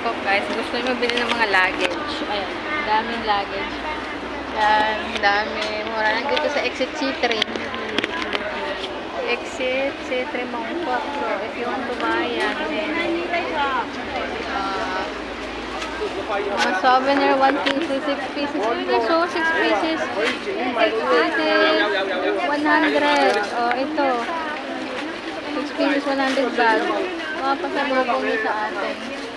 Bangkok guys, gusto nyo bili ng mga luggage. Ayan, daming luggage. Yan, dami. Mura lang dito sa Exit C3. Exit C3 Bangkok. So, if you want to buy yan, then, uh, mga souvenir, 1 pieces, 6 pieces. Na, so, 6 pieces. 6 pieces, 100. Oh, ito. 6 pieces, 100 bag. Mga pasalubong niyo sa atin.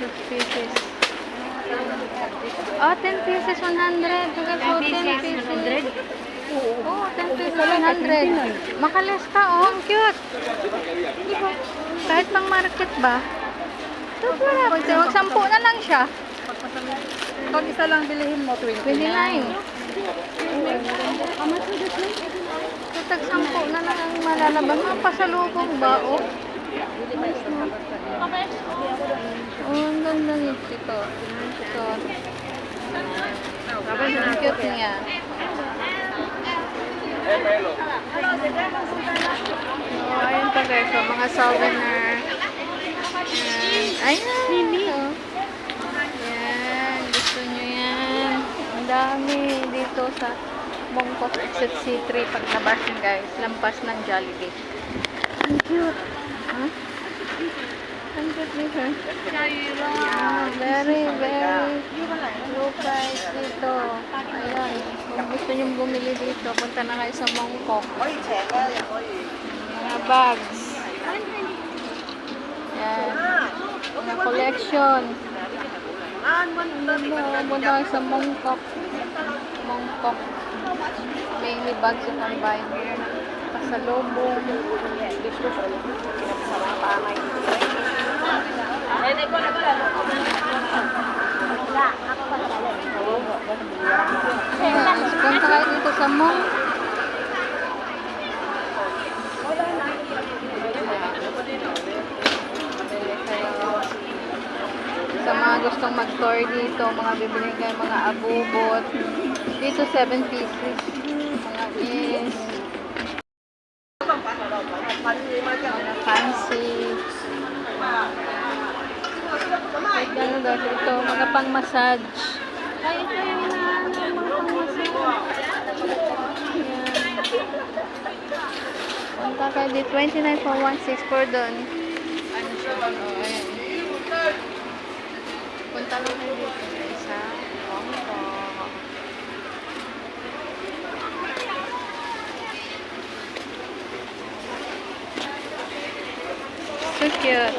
6 pieces. Oh, 10 pieces, 100. Kaya so, 10 pieces. Oo, 10 pieces, 100. Makalis ka, oh. Ang cute. Kahit pang market ba? Ito wala. Wag, wag, sampu na lang siya. Pag isa lang bilihin mo, 29. 29. Tatag sampu na lang ang malalabas. Mga pasalubong ba, oh? Oh, ang ganda nito. Ito. Ito. Ang cute niya. Oh, ayun pa guys. So, mga souvenir. Ayan. Ayan. Oh. Yan. Gusto nyo yan. Ang dami dito sa Bangkok Exit C3 pag labas yun guys. Lampas ng Jollibee. Ang cute. Cute nito. Yeah, very, very low price dito. Ayan. Kung gusto nyo bumili dito, punta na kayo sa Bangkok. Mga bags. Yan. Mga collection. Punta kayo sa Bangkok. Bangkok. Mainly bags you can buy. Pasalubong. Ayan. Punta kayo dito sa mall. sa mga gustong mag-tour dito, mga bibili kayo mga abubot. Dito 7 pieces. Mga is mga fancy. Like ano daw ito, mga pang-massage. Ay, ito yung mga. Punta kayo dito, 29 for 1.6 for doon. Ano siya? Ayan. Punta lang kayo dito guys, sa Hong Kong. So cute.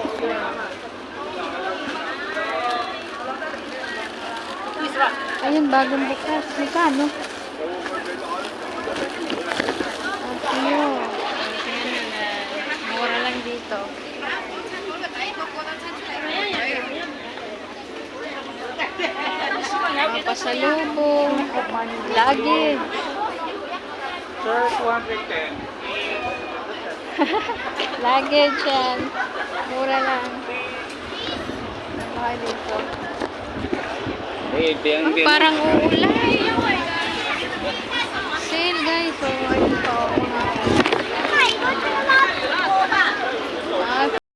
Ayun, bagong bukas. Magkano? Ano? Mura lang dito. Mga pasalubong, luggage. Sir, 210. Luggage yan. Mura lang. Baka dito. Eh, biyang Ang parang uulan. Sale guys. Mga